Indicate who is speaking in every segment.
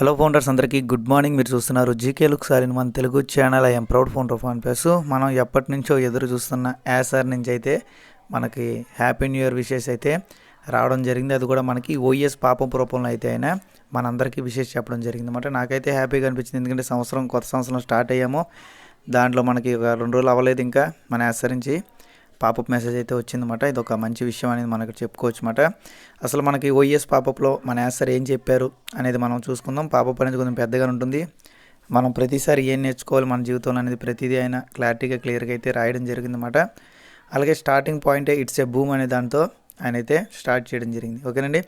Speaker 1: Hello founders అందరికీ good morning మీరు చూస్తున్నారు జీకే లుక్ సార్ మన Telugu channel I'm proud founder of one మనం ఎప్పటి నుంచో ఎదురు చూస్తున్న యాసార్ నుంచి అయితే మనకి హ్యాపీ న్యూ ఇయర్ విషెస్ అయితే రావడం జరిగింది. అది కూడా మనకి ఓఎస్ పాపం రూపంలో అయితే అయినా మనందరికీ విషెస్ చెప్పడం జరిగింది. అనమాట నాకైతే హ్యాపీగా అనిపించింది. ఎందుకంటే సంవత్సరం కొత్త సంవత్సరం స్టార్ట్ అయ్యాము. దాంట్లో మనకి ఒక రెండు రోజులు అవ్వలేదు ఇంకా మన యాసర్ నుంచి. పాపప్ మెసేజ్ అయితే వచ్చిందన్నమాట. ఇది ఒక మంచి విషయం అనేది మనకు చెప్పుకోవచ్చు అనమాట అసలు మనకి ఓఎస్ పాపప్లో మన యాసర్ ఏం చెప్పారు అనేది మనం చూసుకుందాం. పాపప్ అనేది కొంచెం పెద్దగా ఉంటుంది. మనం ప్రతిసారి ఏం నేర్చుకోవాలి మన జీవితంలో అనేది ప్రతిదీ అయినా క్లారిటీగా క్లియర్గా అయితే రాయడం జరిగిందన్నమాట అలాగే స్టార్టింగ్ పాయింటే ఇట్స్ ఏ భూమ్ అనే దాంతో ఆయన అయితే స్టార్ట్ చేయడం జరిగింది. ఓకేనండి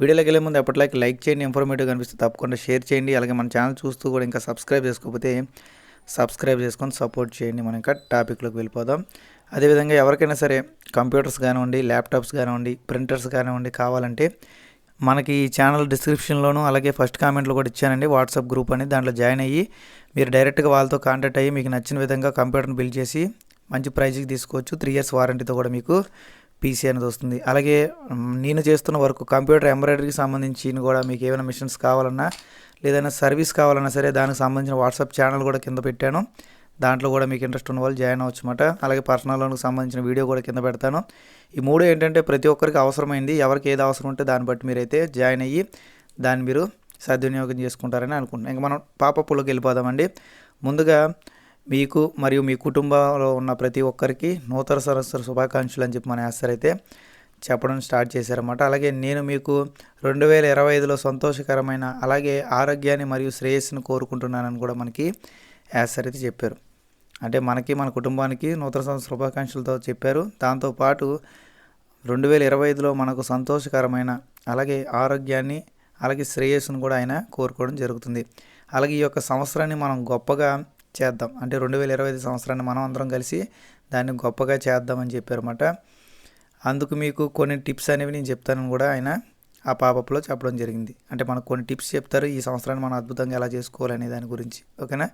Speaker 1: వీడియోలోకి వెళ్ళే ముందు ఎప్పటిలాగే లైక్ చేయండి. ఇన్ఫర్మేటివ్ కనిపిస్తే తప్పకుండా షేర్ చేయండి. అలాగే మన ఛానల్ చూస్తూ కూడా ఇంకా సబ్స్క్రైబ్ చేసుకోకపోతే సబ్స్క్రైబ్ చేసుకొని సపోర్ట్ చేయండి. మనం ఇంకా టాపిక్లోకి వెళ్ళిపోదాం. అదేవిధంగా ఎవరికైనా సరే కంప్యూటర్స్ కానివ్వండి ల్యాప్టాప్స్ కానివ్వండి ప్రింటర్స్ కానివ్వండి కావాలంటే మనకి ఈ ఛానల్ డిస్క్రిప్షన్లోను అలాగే ఫస్ట్ కామెంట్లో కూడా ఇచ్చానండి. వాట్సాప్ గ్రూప్ అని దాంట్లో జాయిన్ అయ్యి మీరు డైరెక్ట్గా వాళ్ళతో కాంటాక్ట్ అయ్యి మీకు నచ్చిన విధంగా కంప్యూటర్ని బిల్ చేసి మంచి ప్రైజ్కి తీసుకోవచ్చు. త్రీ ఇయర్స్ వారంటీతో కూడా మీకు పీసీ అనేది వస్తుంది. అలాగే నేను చేస్తున్న వర్క్ కంప్యూటర్ ఎంబ్రాయిడరీకి సంబంధించి కూడా మీకు ఏమైనా మిషన్స్ కావాలన్నా లేదైనా సర్వీస్ కావాలన్నా సరే దానికి సంబంధించిన వాట్సాప్ ఛానల్ కూడా కింద పెట్టాను. దాంట్లో కూడా మీకు ఇంట్రెస్ట్ ఉన్న వాళ్ళు జాయిన్ అవ్వచ్చు అనమాట అలాగే పర్సనల్ లోన్కి సంబంధించిన వీడియో కూడా కింద పెడతాను. ఈ మూడు ఏంటంటే ప్రతి ఒక్కరికి అవసరమైంది. ఎవరికి ఏది అవసరం ఉంటే దాన్ని బట్టి మీరైతే జాయిన్ అయ్యి దాన్ని మీరు సద్వినియోగం చేసుకుంటారని అనుకుంటున్నాను. ఇంకా మనం పాపప్పులోకి వెళ్ళిపోదామండి. ముందుగా మీకు మరియు మీ కుటుంబంలో ఉన్న ప్రతి ఒక్కరికి నూతన సంవత్సర శుభాకాంక్షలు అని చెప్పి మన యాస్తారు అయితే చెప్పడం స్టార్ట్ చేశారన్నమాట. అలాగే నేను మీకు రెండు వేల ఇరవై ఐదులో సంతోషకరమైన అలాగే ఆరోగ్యాన్ని మరియు శ్రేయస్సును కోరుకుంటున్నానని కూడా మనకి యాసర్ అయితే చెప్పారు. అంటే మనకి మన కుటుంబానికి నూతన సంవత్సర శుభాకాంక్షలతో చెప్పారు. దాంతోపాటు రెండు వేల ఇరవై ఐదులో మనకు సంతోషకరమైన అలాగే ఆరోగ్యాన్ని అలాగే శ్రేయస్సును కూడా ఆయన కోరుకోవడం జరుగుతుంది. అలాగే ఈ యొక్క సంవత్సరాన్ని మనం గొప్పగా చేద్దాం. అంటే రెండు వేల ఇరవై ఐదు సంవత్సరాన్ని మనం అందరం కలిసి దాన్ని గొప్పగా చేద్దామని చెప్పారన్నమాట. అందుకు మీకు కొన్ని టిప్స్ అనేవి నేను చెప్తానని కూడా ఆయన ఆ పాపప్లో చెప్పడం జరిగింది. అంటే మనకు కొన్ని టిప్స్ చెప్తారు ఈ సంవత్సరాన్ని మనం అద్భుతంగా ఎలా చేసుకోవాలనే దాని గురించి. ఓకేనా?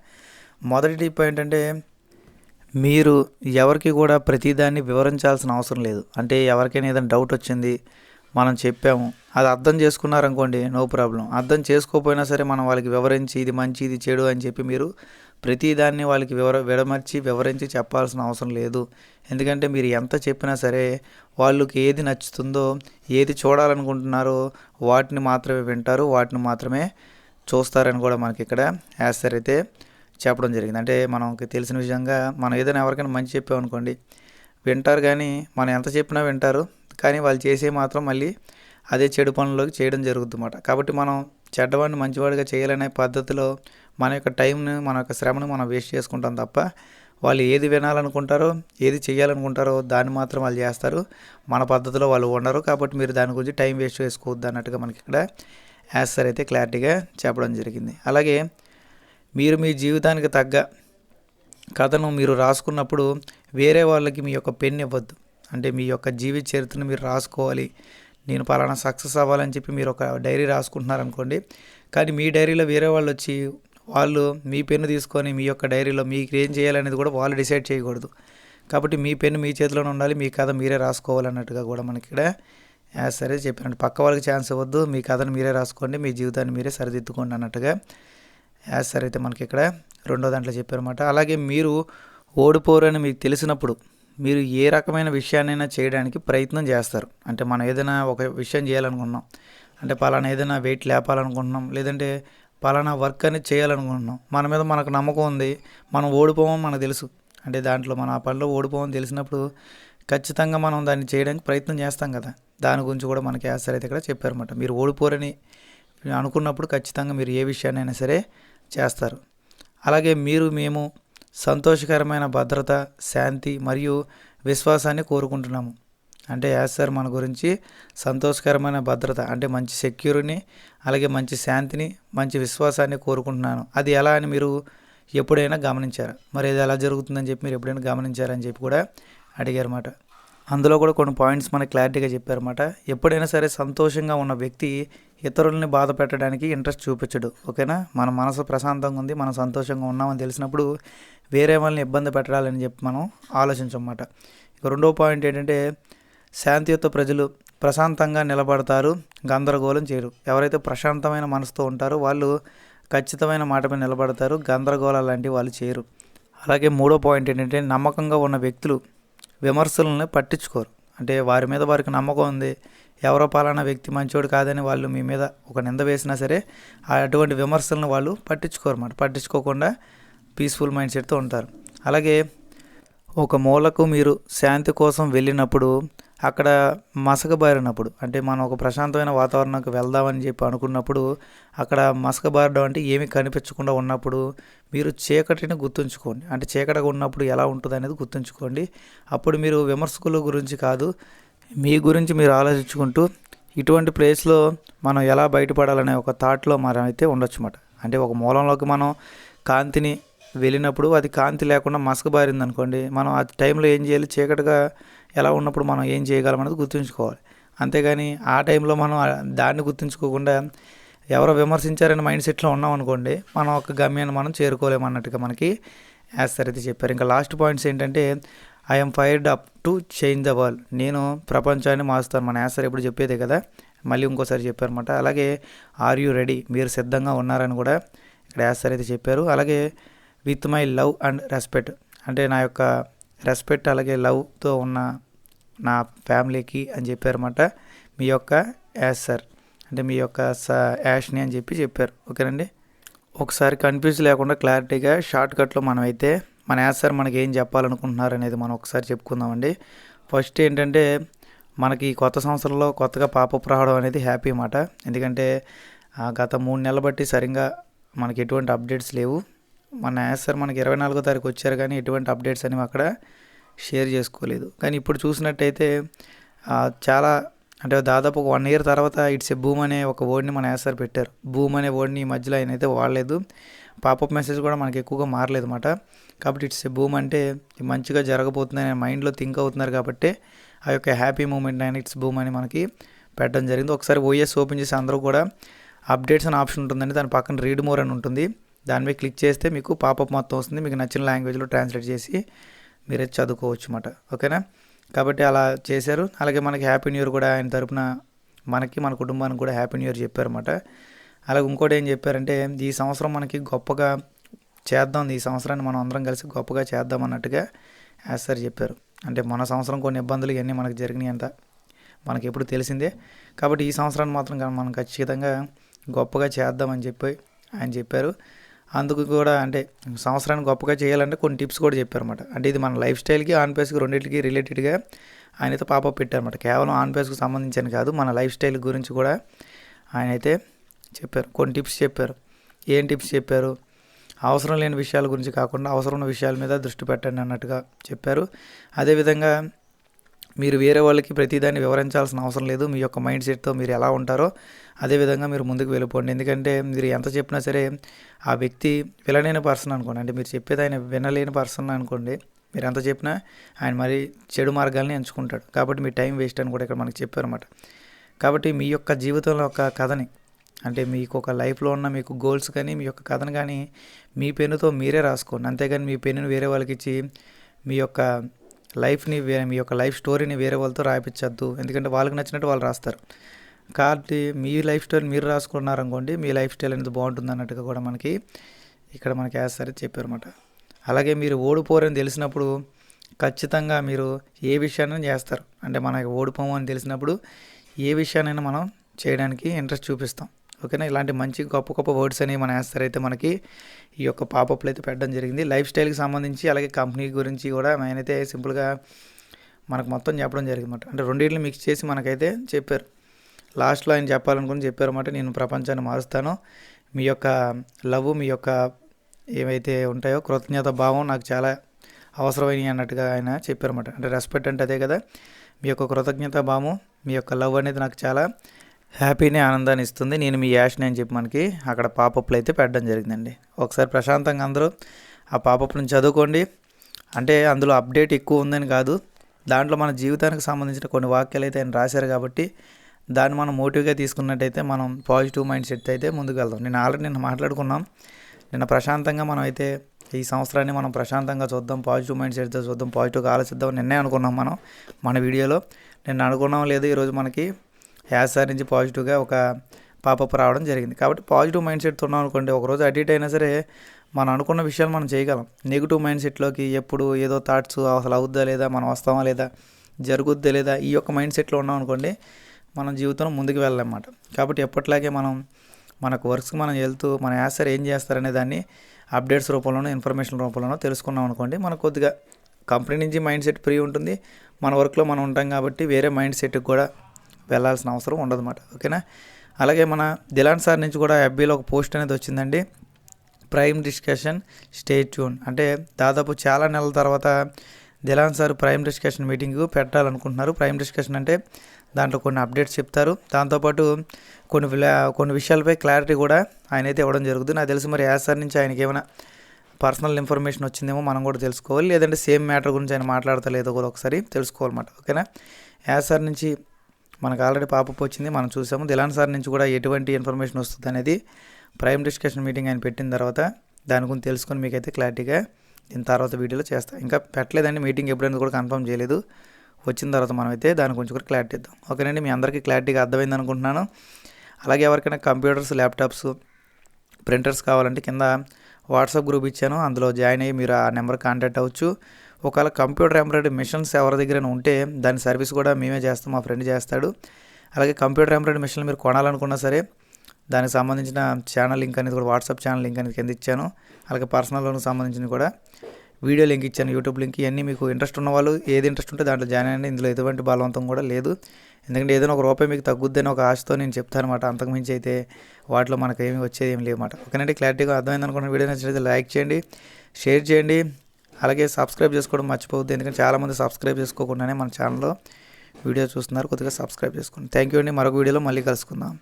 Speaker 1: మొదటి టిప్ ఏంటంటే మీరు ఎవరికి కూడా ప్రతిదాన్ని వివరించాల్సిన అవసరం లేదు. అంటే ఎవరికైనా ఏదైనా డౌట్ వచ్చింది మనం చెప్పాము అది అర్థం చేసుకున్నారనుకోండి నో ప్రాబ్లం అర్థం చేసుకోకపోయినా సరే మనం వాళ్ళకి వివరించి ఇది మంచి ఇది చెడు అని చెప్పి మీరు ప్రతిదాన్ని వాళ్ళకి వివర విడమర్చి వివరించి చెప్పాల్సిన అవసరం లేదు. ఎందుకంటే మీరు ఎంత చెప్పినా సరే వాళ్ళకి ఏది నచ్చుతుందో ఏది చూడాలనుకుంటున్నారో వాటిని మాత్రమే వింటారు వాటిని మాత్రమే చూస్తారని కూడా మనకి ఇక్కడ యాస్తారు అయితే చెప్పడం జరిగింది. అంటే మనకి తెలిసిన విధంగా మనం ఏదైనా ఎవరికైనా మంచి చెప్పామనుకోండి వింటారు కానీ మనం ఎంత చెప్పినా వింటారు. కానీ వాళ్ళు చేసే మాత్రం మళ్ళీ అదే చెడు పనుల్లోకి చేయడం జరుగుతుందన్నమాట. కాబట్టి మనం చెడ్డవాడిని మంచివాడిగా చేయాలనే పద్ధతిలో మన యొక్క టైంని మన యొక్క శ్రమను మనం వేస్ట్ చేసుకుంటాం తప్ప వాళ్ళు ఏది వినాలనుకుంటారో ఏది చేయాలనుకుంటారో దాన్ని మాత్రం వాళ్ళు చేస్తారు. మన పద్ధతిలో వాళ్ళు ఉండరు. కాబట్టి మీరు దాని గురించి టైం వేస్ట్ చేసుకోవద్దు అన్నట్టుగా మనకి ఇక్కడ యాసర్ అయితే క్లారిటీగా చెప్పడం జరిగింది. అలాగే మీరు మీ జీవితానికి తగ్గ కథను మీరు రాసుకున్నప్పుడు వేరే వాళ్ళకి మీ యొక్క పెన్ ఇవ్వద్దు. అంటే మీ యొక్క జీవిత చరిత్రను మీరు రాసుకోవాలి. నేను పలానా సక్సెస్ అవ్వాలని చెప్పి మీరు ఒక డైరీ రాసుకుంటున్నారనుకోండి. కానీ మీ డైరీలో వేరే వాళ్ళు వచ్చి వాళ్ళు మీ పెన్ను తీసుకొని మీ యొక్క డైరీలో మీకు ఏం చేయాలనేది కూడా వాళ్ళు డిసైడ్ చేయకూడదు. కాబట్టి మీ పెన్ను మీ చేతిలోనే ఉండాలి. మీ కథ మీరే రాసుకోవాలన్నట్టుగా కూడా మనకి ఇక్కడ సరే చెప్పారండి. పక్క వాళ్ళకి ఛాన్స్ ఇవ్వద్దు. మీ కథను మీరే రాసుకోండి. మీ జీవితాన్ని మీరే సరిదిద్దుకోండి అన్నట్టుగా యాజ్ సార్ అయితే మనకి ఇక్కడ రెండో దాంట్లో చెప్పారన్నమాట. అలాగే మీరు ఓడిపోరని మీకు తెలిసినప్పుడు మీరు ఏ రకమైన విషయాన్నైనా చేయడానికి ప్రయత్నం చేస్తారు. అంటే మనం ఏదైనా ఒక విషయం చేయాలనుకుంటున్నాం. అంటే పలానా ఏదైనా వెయిట్ లేపాలనుకుంటున్నాం. లేదంటే పలానా వర్క్ అనేది చేయాలనుకుంటున్నాం. మన మీద మనకు నమ్మకం ఉంది. మనం ఓడిపోమని మనకు తెలుసు. అంటే దాంట్లో మన ఆ పనిలో ఓడిపోమని తెలిసినప్పుడు ఖచ్చితంగా మనం దాన్ని చేయడానికి ప్రయత్నం చేస్తాం కదా. దాని గురించి కూడా మనకి యాసర్ అయితే ఇక్కడ చెప్పారన్నమాట. మీరు ఓడిపోరని అనుకున్నప్పుడు ఖచ్చితంగా మీరు ఏ విషయాన్నైనా సరే చేస్తారు. అలాగే మీరు మేము సంతోషకరమైన భద్రత శాంతి మరియు విశ్వాసాన్ని కోరుకుంటున్నాము. అంటే యాజ్ సార్ మన గురించి సంతోషకరమైన భద్రత అంటే మంచి సెక్యూరిని అలాగే మంచి శాంతిని మంచి విశ్వాసాన్ని కోరుకుంటున్నాను. అది ఎలా అని మీరు ఎప్పుడైనా గమనించారు? మరి ఇది ఎలా జరుగుతుందని చెప్పి మీరు ఎప్పుడైనా గమనించారని చెప్పి కూడా అడిగారు అన్నమాట అందులో కూడా కొన్ని పాయింట్స్ మనకు క్లారిటీగా చెప్పారన్నమాట. ఎప్పుడైనా సరే సంతోషంగా ఉన్న వ్యక్తి ఇతరులని బాధ పెట్టడానికి ఇంట్రెస్ట్ చూపించడు ఓకేనా? మన మనసు ప్రశాంతంగా ఉంది మనం సంతోషంగా ఉన్నామని తెలిసినప్పుడు వేరే వాళ్ళని ఇబ్బంది పెట్టాలని చెప్పి మనం ఆలోచించమాట ఇక రెండో పాయింట్ ఏంటంటే శాంతియుత ప్రజలు ప్రశాంతంగా నిలబడతారు గందరగోళం చేయరు. ఎవరైతే ప్రశాంతమైన మనసుతో ఉంటారో వాళ్ళు ఖచ్చితమైన మాట మీద నిలబడతారు గందరగోళాలు లాంటివి వాళ్ళు చేయరు. అలాగే మూడో పాయింట్ ఏంటంటే నమ్మకంగా ఉన్న వ్యక్తులు విమర్శలను పట్టించుకోరు. అంటే వారి మీద వారికి నమ్మకం ఉంది. ఎవరో పాలనా వ్యక్తి మంచోడు కాదని వాళ్ళు మీ మీద ఒక నింద వేసినా సరే ఆ అటువంటి విమర్శలను వాళ్ళు పట్టించుకోరు అన్నమాట. పట్టించుకోకుండా పీస్ఫుల్ మైండ్ సెట్తో ఉంటారు. అలాగే ఒక మూలకు మీరు శాంతి కోసం వెళ్ళినప్పుడు అక్కడ మసకబారినప్పుడు అంటే మనం ఒక ప్రశాంతమైన వాతావరణంకి వెళ్దామని చెప్పి అనుకున్నప్పుడు అక్కడ మసకబారడం అంటే ఏమీ కనిపించకుండా ఉన్నప్పుడు మీరు చీకటిని గుర్తుంచుకోండి. అంటే చీకటిగా ఉన్నప్పుడు ఎలా ఉంటుంది అనేది గుర్తుంచుకోండి. అప్పుడు మీరు విమర్శకుల గురించి కాదు మీ గురించి మీరు ఆలోచించుకుంటూ ఇటువంటి ప్లేస్లో మనం ఎలా బయటపడాలనే ఒక థాట్లో మనం అయితే ఉండొచ్చు అన్నమాట అంటే ఒక మూలంలోకి మనం కాంతిని వెళ్ళినప్పుడు అది కాంతి లేకుండా మసకబారింది అనుకోండి మనం ఆ టైంలో ఏం చేయాలి? చీకటిగా ఎలా ఉన్నప్పుడు మనం ఏం చేయగలం అనేది గుర్తుంచుకోవాలి. అంతేగాని ఆ టైంలో మనం దాన్ని గుర్తుంచుకోకుండా ఎవరో విమర్శించారని మైండ్ సెట్లో ఉన్నాం అనుకోండి మనం ఒక గమ్యాన్ని మనం చేరుకోలేము అన్నట్టుగా మనకి యాస్తారు అయితే చెప్పారు. ఇంకా లాస్ట్ పాయింట్స్ ఏంటంటే I'm fired up to change the world నేను ప్రపంచాన్ని మారుస్తాను. మన యాసర్ ఎప్పుడు చెప్పేదే కదా మళ్ళీ ఇంకోసారి చెప్పారన్నమాట. అలాగే ఆర్ యూ రెడీ మీరు సిద్ధంగా ఉన్నారని కూడా ఇక్కడ యాసర్ అయితే చెప్పారు. అలాగే with my love and respect అంటే నా యొక్క రెస్పెక్ట్ అలాగే లవ్తో ఉన్న నా ఫ్యామిలీకి అని చెప్పారన్నమాట. మీ యొక్క యాసర్ అంటే మీ యొక్క స యాష్ని అని చెప్పి చెప్పారు. ఓకేనండి? ఒకసారి కన్ఫ్యూజ్ లేకుండా క్లారిటీగా షార్ట్ కట్లో మన అయితే సార్ మనకి ఏం చెప్పాలనుకుంటున్నారు అనేది మనం ఒకసారి చెప్పుకుందామండి. ఫస్ట్ ఏంటంటే మనకి ఈ కొత్త సంవత్సరంలో కొత్తగా పాపప్ రావడం అనేది హ్యాపీ అన్నమాట. ఎందుకంటే గత మూడు నెలలు బట్టి సరిగ్గా మనకి ఎటువంటి అప్డేట్స్ లేవు. మన యాసర్ మనకి ఇరవై నాలుగో తారీఖు వచ్చారు కానీ ఎటువంటి అప్డేట్స్ అనేవి అక్కడ షేర్ చేసుకోలేదు. కానీ ఇప్పుడు చూసినట్టయితే చాలా అంటే దాదాపు ఒక వన్ ఇయర్ తర్వాత ఇట్స్ ఏ భూమ్ అనే ఒక వర్డ్ని మన యాసర్ పెట్టారు. భూమ్ అనే వర్డ్ని ఈ మధ్యలో ఆయన అయితే వాడలేదు. పాపప్ మెసేజ్ కూడా మనకి ఎక్కువగా మారలేదు అనమాట కాబట్టి ఇట్స్ ఏ భూమ్ అంటే మంచిగా జరగబోతుందని మైండ్లో థింక్ అవుతున్నారు కాబట్టి ఆ యొక్క హ్యాపీ మూమెంట్ ఆయన ఇట్స్ భూమ్ అని మనకి పెట్టడం జరిగింది. ఒకసారి ఓఎస్ ఓపెన్ చేసి అందరూ కూడా అప్డేట్స్ అనే ఆప్షన్ ఉంటుందండి. దాని పక్కన రీడ్ మోర్ అని ఉంటుంది. దాని మీద క్లిక్ చేస్తే మీకు పాపప్ మొత్తం వస్తుంది. మీకు నచ్చిన లాంగ్వేజ్లో ట్రాన్స్లేట్ చేసి మీరే చదువుకోవచ్చు అన్నమాట ఓకేనా? కాబట్టి అలా చేశారు. అలాగే మనకి హ్యాపీ న్యూ ఇయర్ కూడా ఆయన తరపున మనకి మన కుటుంబానికి కూడా హ్యాపీ న్యూ ఇయర్ చెప్పారన్నమాట. అలాగే ఇంకోటి ఏం చెప్పారంటే ఈ సంవత్సరం మనకి గొప్పగా చేద్దాం ఈ సంవత్సరాన్ని మనం అందరం కలిసి గొప్పగా చేద్దాం అన్నట్టుగా యాజ్ సార్ చెప్పారు. అంటే మన సంవత్సరం కొన్ని ఇబ్బందులు ఇవన్నీ మనకు జరిగినాయి అంత మనకి ఎప్పుడు తెలిసిందే. కాబట్టి ఈ సంవత్సరాన్ని మాత్రం మనం ఖచ్చితంగా గొప్పగా చేద్దామని చెప్పి ఆయన చెప్పారు. అందుకు కూడా అంటే సంవత్సరాన్ని గొప్పగా చేయాలంటే కొన్ని టిప్స్ కూడా చెప్పారన్నమాట. అంటే ఇది మన లైఫ్ స్టైల్కి ఆన్ పేస్కి రెండింటికి రిలేటెడ్గా ఆయన అయితే పాపప్ పెట్టారన్నమాట. కేవలం ఆన్ పేస్కి సంబంధించిన కాదు మన లైఫ్ స్టైల్ గురించి కూడా ఆయన అయితే చెప్పారు. కొన్ని టిప్స్ చెప్పారు. ఏం టిప్స్ చెప్పారు? అవసరం లేని విషయాల గురించి కాకుండా అవసరం ఉన్న విషయాల మీద దృష్టి పెట్టండి అన్నట్టుగా చెప్పారు. అదేవిధంగా మీరు వేరే వాళ్ళకి ప్రతిదాన్ని వివరించాల్సిన అవసరం లేదు. మీ యొక్క మైండ్ సెట్తో మీరు ఎలా ఉంటారో అదేవిధంగా మీరు ముందుకు వెళ్ళిపోండి. ఎందుకంటే మీరు ఎంత చెప్పినా సరే ఆ వ్యక్తి వినలేని పర్సన్ అనుకోండి. అంటే మీరు చెప్పేది ఆయన వినలేని పర్సన్ అనుకోండి. మీరు ఎంత చెప్పినా ఆయన మరి చెడు మార్గాల్ని ఎంచుకుంటాడు. కాబట్టి మీ టైం వేస్ట్ అని కూడా ఇక్కడ మనకి చెప్పారన్నమాట. కాబట్టి మీ యొక్క జీవితంలో ఒక కథని అంటే మీకు ఒక లైఫ్లో ఉన్న మీకు గోల్స్ కానీ మీ యొక్క కథను కానీ మీ పెన్నుతో మీరే రాసుకోండి. అంతేగాని మీ పెన్నును వేరే వాళ్ళకి ఇచ్చి మీ యొక్క లైఫ్ని వేరే మీ యొక్క లైఫ్ స్టోరీని వేరే వాళ్ళతో రాయించద్దు ఎందుకంటే వాళ్ళకి నచ్చినట్టు వాళ్ళు రాస్తారు. కాబట్టి మీ లైఫ్ స్టైల్ మీరు రాసుకున్నారనుకోండి మీ లైఫ్ స్టైల్ అనేది బాగుంటుంది అన్నట్టుగా కూడా మనకి ఇక్కడ మనకి వేస్తారు చెప్పారన్నమాట. అలాగే మీరు ఓడిపోరని తెలిసినప్పుడు ఖచ్చితంగా మీరు ఏ విషయాన్ని చేస్తారు. అంటే మనకి ఓడిపోము అని తెలిసినప్పుడు ఏ విషయాన్నైనా మనం చేయడానికి ఇంట్రెస్ట్ చూపిస్తాం. ఓకేనా? ఇలాంటి మంచి గొప్ప గొప్ప వర్డ్స్ అనేవి మన వేస్తారు అయితే మనకి ఈ యొక్క పాపప్లు అయితే పెట్టడం జరిగింది. లైఫ్ స్టైల్కి సంబంధించి అలాగే కంపెనీ గురించి కూడా ఆయన అయితే సింపుల్గా మనకు మొత్తం చెప్పడం జరిగిందన్నమాట. అంటే రెండింటిని మిక్స్ చేసి మనకైతే చెప్పారు. లాస్ట్లో ఆయన చెప్పాలనుకుని చెప్పారన్నమాట నేను ప్రపంచాన్ని మారుస్తాను. మీ యొక్క లవ్ మీ యొక్క ఏవైతే ఉంటాయో కృతజ్ఞత భావం నాకు చాలా అవసరమైనవి అన్నట్టుగా ఆయన చెప్పారన్నమాట. అంటే రెస్పెక్ట్ అంటే అదే కదా. మీ యొక్క కృతజ్ఞత భావం మీ యొక్క లవ్ అనేది నాకు చాలా హ్యాపీని ఆనందాన్ని ఇస్తుంది. నేను మీ యాష్ని అని చెప్పి మనకి అక్కడ పాపప్లు అయితే పెట్టడం జరిగిందండి. ఒకసారి ప్రశాంతంగా అందరూ ఆ పాపప్లను చదువుకోండి. అంటే అందులో అప్డేట్ ఎక్కువ ఉందని కాదు. దాంట్లో మన జీవితానికి సంబంధించిన కొన్ని వాక్యాలు అయితే ఆయన రాశారు కాబట్టి దాన్ని మనం మోటివ్గా తీసుకున్నట్టయితే మనం పాజిటివ్ మైండ్ సెట్ అయితే ముందుకు వెళ్దాం. నేను ఆల్రెడీ నిన్న మాట్లాడుకున్నాం. నిన్న ప్రశాంతంగా మనం అయితే ఈ సంవత్సరాన్ని మనం ప్రశాంతంగా చూద్దాం పాజిటివ్ మైండ్ సెట్తో చూద్దాం పాజిటివ్గా ఆలోచిద్దాం నిన్నే అనుకున్నాం మనం మన వీడియోలో. నేను అనుకున్నాం లేదు ఈరోజు మనకి యాజ్ సార్ నుంచి పాజిటివ్గా ఒక పాపప్ రావడం జరిగింది. కాబట్టి పాజిటివ్ మైండ్ సెట్తో ఉన్నాం అనుకోండి ఒకరోజు అడిట్ అయినా సరే మనం అనుకున్న విషయాలు మనం చేయగలం. నెగిటివ్ మైండ్ సెట్లోకి ఎప్పుడు ఏదో థాట్స్ అసలు అవుద్దా లేదా మనం వస్తామా లేదా జరుగుద్దా లేదా ఈ యొక్క మైండ్ సెట్లో ఉన్నాం అనుకోండి మనం జీవితంలో ముందుకు వెళ్ళాలన్నమాట. కాబట్టి ఎప్పట్లాగే మనం మనకు వర్క్స్కి మనం వెళ్తూ మన యాసర్ ఏం చేస్తారనే దాన్ని అప్డేట్స్ రూపంలోనో ఇన్ఫర్మేషన్ రూపంలోనో తెలుసుకున్నాం అనుకోండి మనకు కొద్దిగా కంపెనీ నుంచి మైండ్ సెట్ ఫ్రీ ఉంటుంది. మన వర్క్లో మనం ఉంటాం కాబట్టి వేరే మైండ్ సెట్కి కూడా వెళ్ళాల్సిన అవసరం ఉండదన్నమాట. ఓకేనా? అలాగే మన దిలాన్ సార్ నుంచి కూడా ఎఫ్బీలో ఒక పోస్ట్ అనేది వచ్చిందండి. Prime discussion stay tune. అంటే దాదాపు చాలా నెలల తర్వాత దిలాన్ సార్ ప్రైమ్ డిస్కషన్ మీటింగ్ పెట్టాలనుకుంటున్నారు. ప్రైమ్ డిస్కషన్ అంటే దాంట్లో కొన్ని అప్డేట్స్ చెప్తారు. దాంతోపాటు కొన్ని కొన్ని విషయాలపై క్లారిటీ కూడా ఆయన అయితే ఇవ్వడం జరుగుతుంది. నాకు తెలిసి మరి యాజ్ సార్ నుంచి ఆయనకి ఏమైనా పర్సనల్ ఇన్ఫర్మేషన్ వచ్చిందేమో మనం కూడా తెలుసుకోవాలి. లేదంటే సేమ్ మ్యాటర్ గురించి ఆయన మాట్లాడతా లేదో కూడా ఒకసారి తెలుసుకోవాలన్నమాట. ఓకేనా? యాజ్ సార్ నుంచి మనకు ఆల్రెడీ పాపప్ వచ్చింది మనం చూసాము. దిలాన్ సార్ నుంచి కూడా ఎటువంటి ఇన్ఫర్మేషన్ వస్తుంది అనేది ప్రైమ్ డిస్కషన్ మీటింగ్ ఆయన పెట్టిన తర్వాత దాని గురించి తెలుసుకొని మీకైతే క్లారిటీగా దీని తర్వాత వీడియోలో చేస్తాను ఇంకా పెట్టలేదండి మీటింగ్ ఎప్పుడైనా కూడా కన్ఫర్మ్ చేయలేదు. వచ్చిన తర్వాత మనమైతే దాని గురించి కూడా క్లారిటీ ఇద్దాం. ఓకేనండి మీ అందరికీ క్లారిటీగా అర్థమైంది అనుకుంటున్నాను. అలాగే ఎవరికైనా కంప్యూటర్స్ ల్యాప్టాప్స్ ప్రింటర్స్ కావాలంటే కింద వాట్సాప్ గ్రూప్ ఇచ్చాను. అందులో జాయిన్ అయ్యి మీరు ఆ నెంబర్ కాంటాక్ట్ అవ్వచ్చు. ఒకవేళ కంప్యూటర్ ఎంబ్రాయిడరీ మిషన్స్ ఎవరి దగ్గర ఉంటే దాని సర్వీస్ కూడా మేమే చేస్తాం మా ఫ్రెండ్ చేస్తాడు. అలాగే కంప్యూటర్ ఎంబ్రాయిడరీ మిషన్లు మీరు కొనాలనుకున్నా సరే దానికి సంబంధించిన ఛానల్ లింక్ అనేది కూడా వాట్సాప్ ఛానల్ లింక్ అనేది కింద ఇచ్చాను. అలాగే పర్సనల్ లోన్కి సంబంధించిన కూడా వీడియో లింక్ ఇచ్చాను యూట్యూబ్ లింక్. ఇవన్నీ మీకు ఇంట్రెస్ట్ ఉన్న వాళ్ళు ఏది ఇంట్రెస్ట్ ఉంటే దాంట్లో జాయిన్ అయ్యండి ఇందులో ఎటువంటి బలవంతం కూడా లేదు. ఎందుకంటే ఏదైనా ఒక రూపాయి మీకు తగ్గుద్దని ఒక ఆశతో నేను చెప్తాను అనమాట అంతకుమించి అయితే వాటిలో మనకు ఏమి వచ్చేది ఏం లేవన్నమాట ఓకేనండి క్లారిటీగా అర్థమైంది అనుకున్న వీడియో నచ్చినట్లయితే లైక్ చేయండి షేర్ చేయండి. అలాగే సబ్స్క్రైబ్ చేసుకోవడం మర్చిపోవద్దు ఎందుకంటే చాలామంది సబ్స్క్రైబ్ చేసుకోకుండానే మన ఛానల్లో వీడియో చూస్తున్నారు కొద్దిగా సబ్స్క్రైబ్ చేసుకోండి. థ్యాంక్ యూ అండి మరొక వీడియోలో మళ్ళీ కలుసుకుందాం.